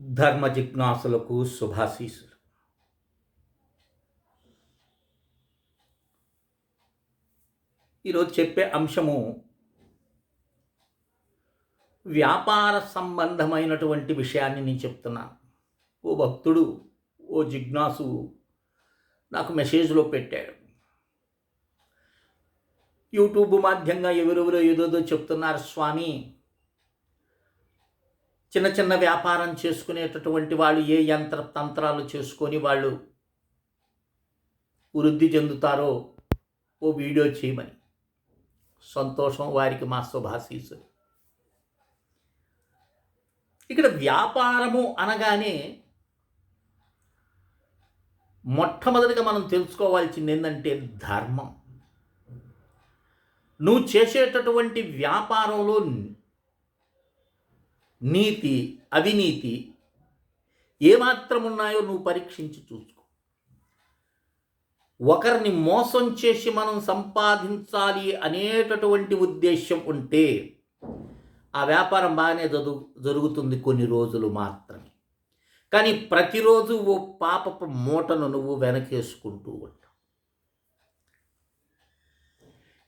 ధర్మ జిజ్ఞాసులకు శుభాశీసులు ఈరోజు చెప్పే అంశము వ్యాపార సంబంధమైనటువంటి విషయాన్ని నేను చెప్తున్నాను. ఓ భక్తుడు ఓ జిజ్ఞాసు నాకు మెసేజ్లో పెట్టాడు. యూట్యూబ్ మాధ్యంగా ఎవరెవరో ఏదోదో చెప్తున్నారు స్వామి చిన్న చిన్న వ్యాపారం చేసుకునేటటువంటి వాళ్ళు ఏ యంత్ర తంత్రాలు చేసుకొని వాళ్ళు వృద్ధి చెందుతారో ఓ వీడియో చేయమని. సంతోషం వారికి మా శుభాశీసులు ఇక్కడ వ్యాపారము అనగానే మొట్టమొదటిగా మనం తెలుసుకోవాల్సింది ఏంటంటే ధర్మం. నువ్వు చేసేటటువంటి వ్యాపారంలో నీతి అవినీతి ఏమాత్రం ఉన్నాయో నువ్వు పరీక్షించి చూసుకో. ఒకరిని మోసం చేసి మనం సంపాదించాలి అనేటటువంటి ఉద్దేశం ఉంటే ఆ వ్యాపారం బాగానే జరుగు జరుగుతుంది కొన్ని రోజులు మాత్రమే. కానీ ప్రతిరోజు ఓ పాపపు మూటను నువ్వు వెనకేసుకుంటూ ఉంటావు.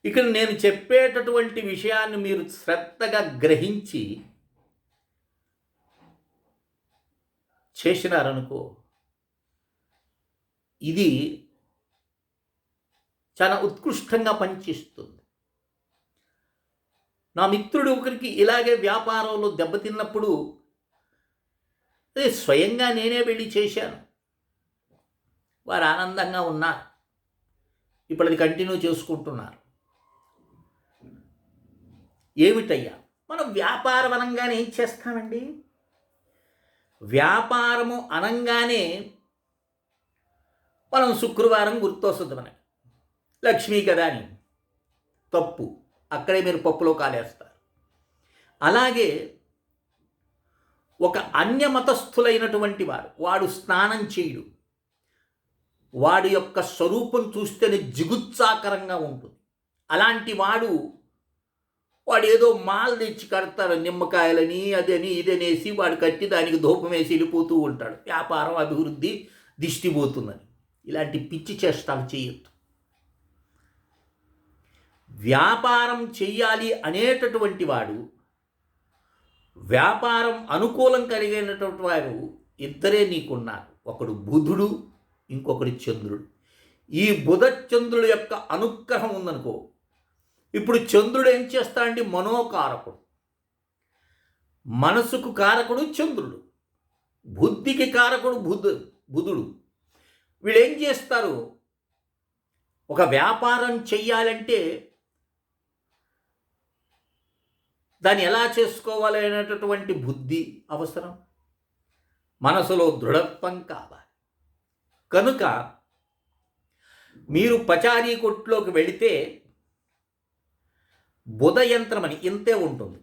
ఇక్కడ నేను చెప్పేటటువంటి విషయాన్ని మీరు శ్రద్ధగా గ్రహించి చేసినారనుకో ఇది చాలా ఉత్కృష్టంగా పనిచేస్తుంది. నా మిత్రుడు ఒకరికి ఇలాగే వ్యాపారంలో దెబ్బతిన్నప్పుడు అదే స్వయంగా నేనే వెళ్ళి చేశాను. వారు ఆనందంగా ఉన్నారు. ఇప్పుడు అది కంటిన్యూ చేసుకుంటున్నారు. ఏమిటయ్యా? మనం వ్యాపారపరంగానే ఏం చేస్తామండి? వ్యాపారము అనంగానే మనం శుక్రవారం గుర్తొస్తుంది మనకి. లక్ష్మీ కదా అని. తప్పు. అక్కడే మీరు పప్పులో కాలేస్తారు. అలాగే ఒక అన్యమతస్థులైనటువంటి వారు వాడు స్నానం చేయడు. వాడి యొక్క స్వరూపం చూస్తేనే జిగుత్సాకరంగా ఉంటుంది. అలాంటి వాడు వాడు ఏదో మాల్ తెచ్చి కడతాడు నిమ్మకాయలని అదని ఇదనేసి వాడు కట్టి దానికి ధూపం వేసి వెళ్ళిపోతూ ఉంటాడు. వ్యాపారం అభివృద్ధి దిష్టి పోతుందని ఇలాంటి పిచ్చి చేష్టాలు చేయొద్దు. వ్యాపారం చెయ్యాలి అనేటటువంటి వాడు వ్యాపారం అనుకూలం కలిగినటువంటి వారు ఇద్దరే నీకున్నారు. ఒకడు బుధుడు ఇంకొకడు చంద్రుడు. ఈ బుధ చంద్రుడు యొక్క అనుగ్రహం ఉందనుకో ఇప్పుడు చంద్రుడు ఏం చేస్తాడంటే మనోకారకుడు. మనసుకు కారకుడు చంద్రుడు. బుద్ధికి కారకుడు బుధు బుధుడు. వీళ్ళు ఏం చేస్తారు? ఒక వ్యాపారం చెయ్యాలంటే దాన్ని ఎలా చేసుకోవాలి అనేటటువంటి బుద్ధి అవసరం? మనసులో దృఢత్వం కావాలి. కనుక మీరు పచారీ కొట్లోకి వెళితే బుధ యంత్రం అని ఇంతే ఉంటుంది.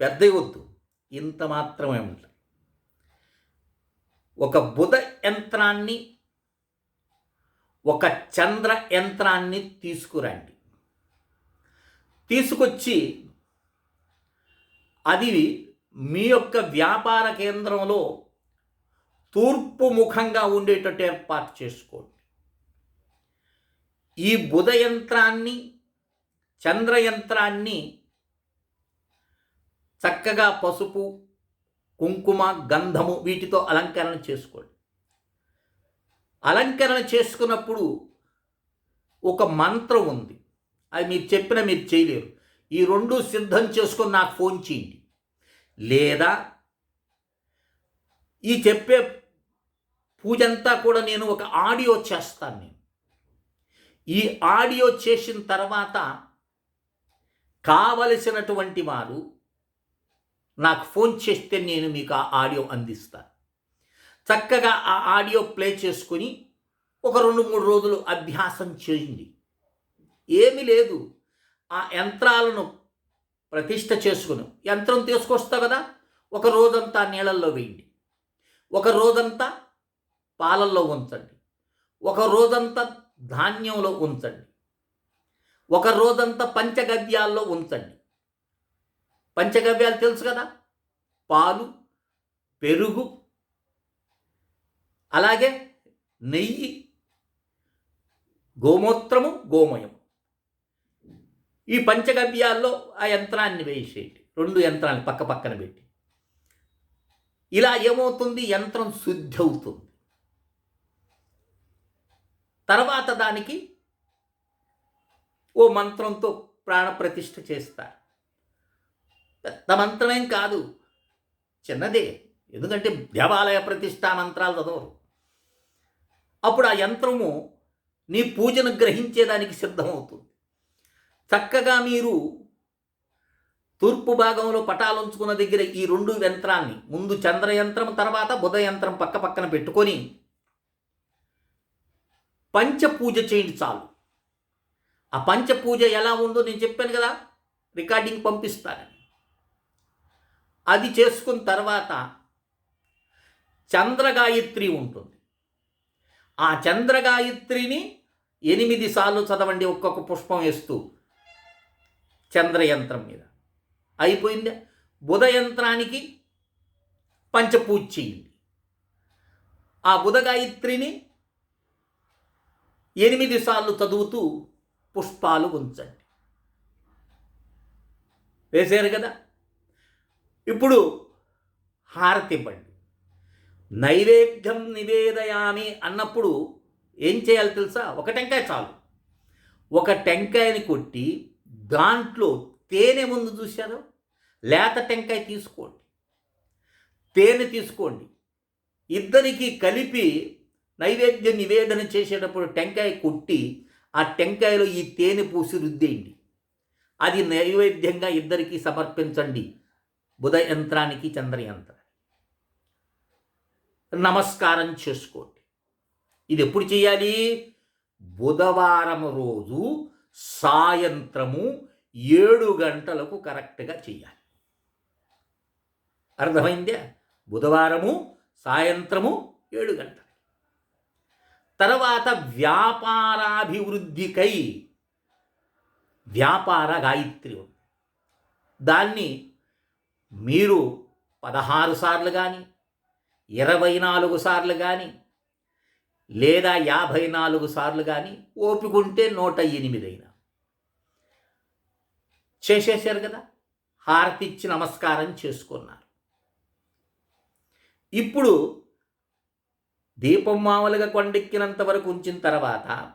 పెద్ద వద్దు ఇంత మాత్రమే ఉంటుంది. ఒక బుధ యంత్రాన్ని ఒక చంద్ర యంత్రాన్ని తీసుకురండి. తీసుకొచ్చి అది మీ యొక్క వ్యాపార కేంద్రంలో తూర్పు ముఖంగా ఉండేటట్టు ఏర్పాటు చేసుకోండి. ఈ బుధ యంత్రాన్ని చంద్రయంత్రాన్ని చక్కగా పసుపు కుంకుమ గంధము వీటితో అలంకరణ చేసుకోండి. అలంకరణ చేసుకున్నప్పుడు ఒక మంత్రం ఉంది. అది మీరు చెప్పిన మీరు చేయలేరు. ఈ రెండు సిద్ధం చేసుకొని నాకు ఫోన్ చేయండి. లేదా ఈ చెప్పే పూజ అంతా కూడా నేను ఒక ఆడియో చేస్తాను నేను. ఈ ఆడియో చేసిన తర్వాత కావలసినటువంటి వారు నాకు ఫోన్ చేస్తే నేను మీకు ఆ ఆడియో అందిస్తాను చక్కగా ఆ ఆడియో ప్లే చేసుకొని ఒక రెండు మూడు రోజులు అభ్యాసం చేయండి. ఏమీ లేదు. ఆ యంత్రాలను ప్రతిష్ట చేసుకుని యంత్రం తీసుకొస్తావు కదా ఒక రోజంతా నీళ్ళల్లో వేయండి. ఒక రోజంతా పాలల్లో ఉంచండి. ఒక రోజంతా ధాన్యంలో ఉంచండి. ఒక రోజంతా పంచగవ్యాల్లో ఉంచండి. పంచగవ్యాలు తెలుసు కదా? పాలు పెరుగు అలాగే నెయ్యి గోమూత్రము గోమయం. ఈ పంచగవ్యాల్లో ఆ యంత్రాన్ని వేసేయండి. రెండు యంత్రాన్ని పక్క పక్కన పెట్టి. ఇలా ఏమవుతుంది? యంత్రం శుద్ధి అవుతుంది. తర్వాత దానికి ఓ మంత్రంతో ప్రాణప్రతిష్ఠ చేస్తారు. పెద్ద మంత్రమేం కాదు. చిన్నదే. ఎందుకంటే దేవాలయ ప్రతిష్టా మంత్రాలు చదవరు. అప్పుడు ఆ యంత్రము నీ పూజను గ్రహించేదానికి సిద్ధమవుతుంది. చక్కగా మీరు తూర్పు భాగంలో పటాలు ఉంచుకున్న దగ్గర ఈ రెండు యంత్రాన్ని ముందు చంద్ర యంత్రం తర్వాత బుధ యంత్రం పక్క పక్కన పెట్టుకొని పంచపూజ చేయండి చాలు. ఆ పంచపూజ ఎలా ఉందో నేను చెప్పాను కదా రికార్డింగ్ పంపిస్తానని అది చేసుకున్న తర్వాత చంద్రగాయత్రి ఉంటుంది. ఆ చంద్రగాయత్రిని ఎనిమిది సార్లు చదవండి ఒక్కొక్క పుష్పం వేస్తూ చంద్రయంత్రం మీద. అయిపోయింది. బుధ యంత్రానికి పంచపూజ చేయండి. ఆ బుధగాయత్రిని ఎనిమిది సార్లు చదువుతూ పుష్పాలు ఉంచండి. వేశారు కదా? ఇప్పుడు హారతి ఇవ్వండి. నైవేద్యం నివేదయామి అన్నప్పుడు ఏం చేయాలి తెలుసా? ఒక టెంకాయ చాలు. ఒక టెంకాయని కొట్టి దాంట్లో తేనె ముందు చూశారు? లేత టెంకాయ తీసుకోండి. తేనె తీసుకోండి. ఇద్దరికి కలిపి నైవేద్య నివేదన చేసేటప్పుడు టెంకాయ కొట్టి ఆ టెంకాయలో ఈ తేనె పూసి రుద్దేయండి. అది నైవేద్యంగా ఇద్దరికీ సమర్పించండి. బుధ యంత్రానికి చంద్రయంత్రానికి. నమస్కారం చేసుకోండి. ఇది ఎప్పుడు చేయాలి? బుధవారం రోజు సాయంత్రము ఏడు గంటలకు కరెక్ట్గా చేయాలి. అర్థమైందే? బుధవారము సాయంత్రము ఏడు గంటలు. తర్వాత వ్యాపారాభివృద్ధికై వ్యాపార గాయత్రి ఉంది. దాన్ని మీరు పదహారు సార్లు కానీ ఇరవై నాలుగు సార్లు కానీ లేదా యాభై నాలుగు సార్లు కానీ ఓపికంటే నూట ఎనిమిదైనా. చేసేసారు కదా హారతిచ్చి నమస్కారం చేసుకున్నారు. ఇప్పుడు దీపం మామూలుగా కొండెక్కినంత వరకు ఉంచిన తర్వాత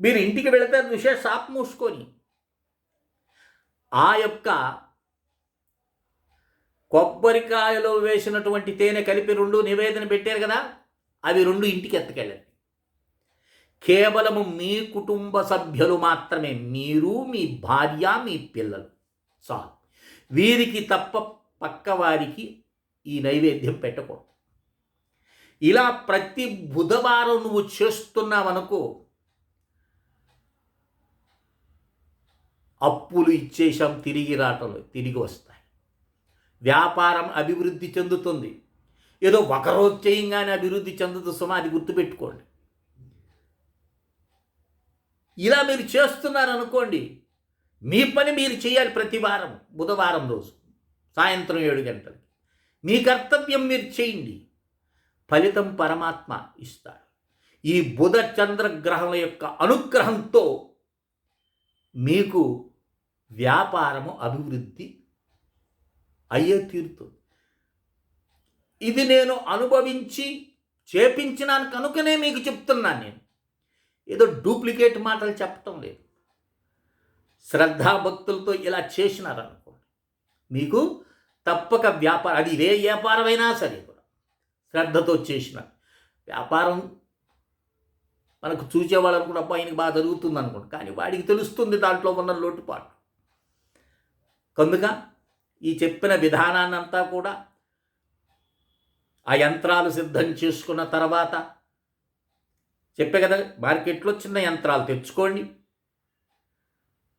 మీరు ఇంటికి వెళితే విషయ షాప్ మూసుకొని ఆ యొక్క కొబ్బరికాయలో వేసినటువంటి తేనె కలిపి రెండు నివేదన పెట్టారు కదా అవి రెండు ఇంటికి ఎత్తకెళ్ళండి. కేవలము మీ కుటుంబ సభ్యులు మాత్రమే మీరు మీ భార్య మీ పిల్లలు చాలు. వీరికి తప్ప పక్కవారికి ఈ నైవేద్యం పెట్టకూడదు. ఇలా ప్రతి బుధవారం నువ్వు చేస్తున్నావనుకో అప్పులు ఇచ్చేసాం తిరిగి రాటలు తిరిగి వస్తాయి. వ్యాపారం అభివృద్ధి చెందుతుంది. ఏదో ఒకరోజు చేయంగానే అభివృద్ధి చెందదు సుమా అది గుర్తుపెట్టుకోండి. ఇలా మీరు చేస్తున్నారనుకోండి మీ పని మీరు చేయాలి ప్రతి వారం బుధవారం రోజు సాయంత్రం ఏడు గంటలకి. మీ కర్తవ్యం మీరు చేయండి. ఫలితం పరమాత్మ ఇస్తాడు. ఈ బుధ చంద్రగ్రహం యొక్క అనుగ్రహంతో మీకు వ్యాపారము అభివృద్ధి అయ్యే తీరుతుంది. ఇది నేను అనుభవించి చేపించినాను కనుకనే మీకు చెప్తున్నాను నేను. ఏదో డూప్లికేట్ మాటలు చెప్పటం లేదు. శ్రద్ధాభక్తులతో ఇలా చేసినారనుకోండి. మీకు తప్పక వ్యాపారం అది ఏ వ్యాపారమైనా సరే. శ్రద్ధతో చేసిన. వ్యాపారం మనకు చూసేవాళ్ళు అనుకుంటే అబ్బా ఆయనకి బాగా జరుగుతుంది అనుకోండి. కానీ వాడికి తెలుస్తుంది దాంట్లో ఉన్న లోటుపాటు కనుక ఈ చెప్పిన విధానాన్నంతా కూడా ఆ యంత్రాలు సిద్ధం చేసుకున్న తర్వాత చెప్పే కదా మార్కెట్లో చిన్న యంత్రాలు తెచ్చుకోండి.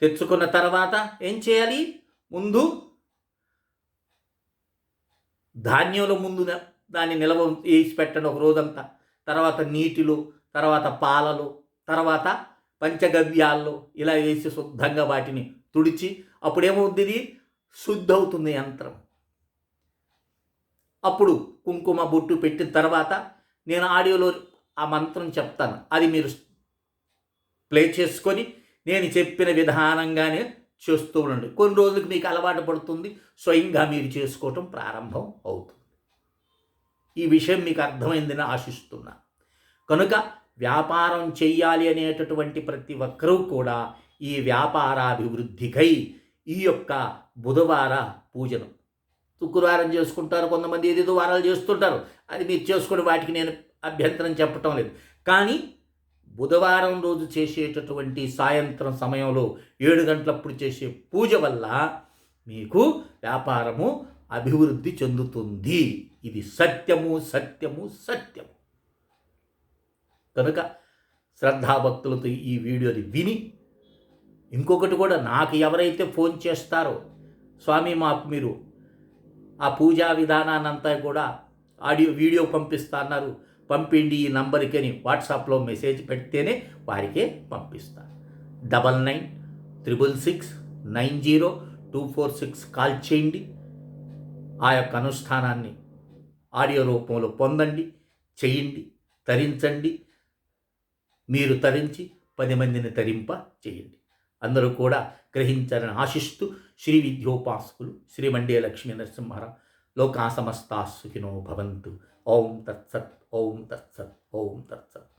తెచ్చుకున్న తర్వాత ఏం చేయాలి? ముందు ధాన్యంలో ముందు దాన్ని నిల్వ వేసి పెట్టండి ఒక రోజంతా. తర్వాత నీటిలో తర్వాత పాలలో తర్వాత పంచగవ్యాల్లో ఇలా వేసి శుద్ధంగా వాటిని తుడిచి అప్పుడేమవుద్ది ఇది? శుద్ధ అవుతుంది యంత్రం. అప్పుడు కుంకుమ బొట్టు పెట్టిన తర్వాత నేను ఆడియోలో ఆ మంత్రం చెప్తాను. అది మీరు ప్లే చేసుకొని నేను చెప్పిన విధానంగానే చేస్తూ ఉండండి. కొన్ని రోజులకు మీకు అలవాటు పడుతుంది. స్వయంగా మీరు చేసుకోవటం ప్రారంభం అవుతుంది. ఈ విషయం మీకు అర్థమైందని ఆశిస్తున్నా. కనుక వ్యాపారం చెయ్యాలి అనేటటువంటి ప్రతి ఒక్కరూ కూడా ఈ వ్యాపారాభివృద్ధికై ఈ యొక్క బుధవార పూజను. శుక్రవారం చేసుకుంటారు కొంతమంది ఏదేదో వారాలు చేస్తుంటారు. అది మీరు చేసుకుని వాటికి నేను అభ్యంతరం చెప్పటం లేదు. కానీ బుధవారం రోజు చేసేటటువంటి సాయంత్రం సమయంలో ఏడు గంటలప్పుడు చేసే పూజ వల్ల మీకు వ్యాపారము అభివృద్ధి చెందుతుంది. ఇది సత్యము సత్యము సత్యము. కనుక శ్రద్ధాభక్తులతో ఈ వీడియోని విని ఇంకొకటి కూడా నాకు ఎవరైతే ఫోన్ చేస్తారో స్వామి మాకు మీరు ఆ పూజా విధానాన్నంతా కూడా ఆడియో వీడియో పంపిస్తా అన్నారు. పంపిండి ఈ నంబర్కి అని వాట్సాప్లో మెసేజ్ పెడితేనే వారికే పంపిస్తాను double nine triple six nine zero two four six call చేయండి. ఆ యొక్క అనుష్ఠానాన్ని ఆడియో రూపంలో పొందండి చేయండి తరించండి. మీరు తరించి పది మందిని తరింప చేయండి. అందరూ కూడా గ్రహించాలని ఆశిస్తూ శ్రీ విద్యోపాసకులు శ్రీ మండే లక్ష్మీ నరసింహారావు లోకా సమస్తా సుఖినో భవంతు. ఓం తత్సత్ ఓం తత్సత్ ఓం తత్సత్.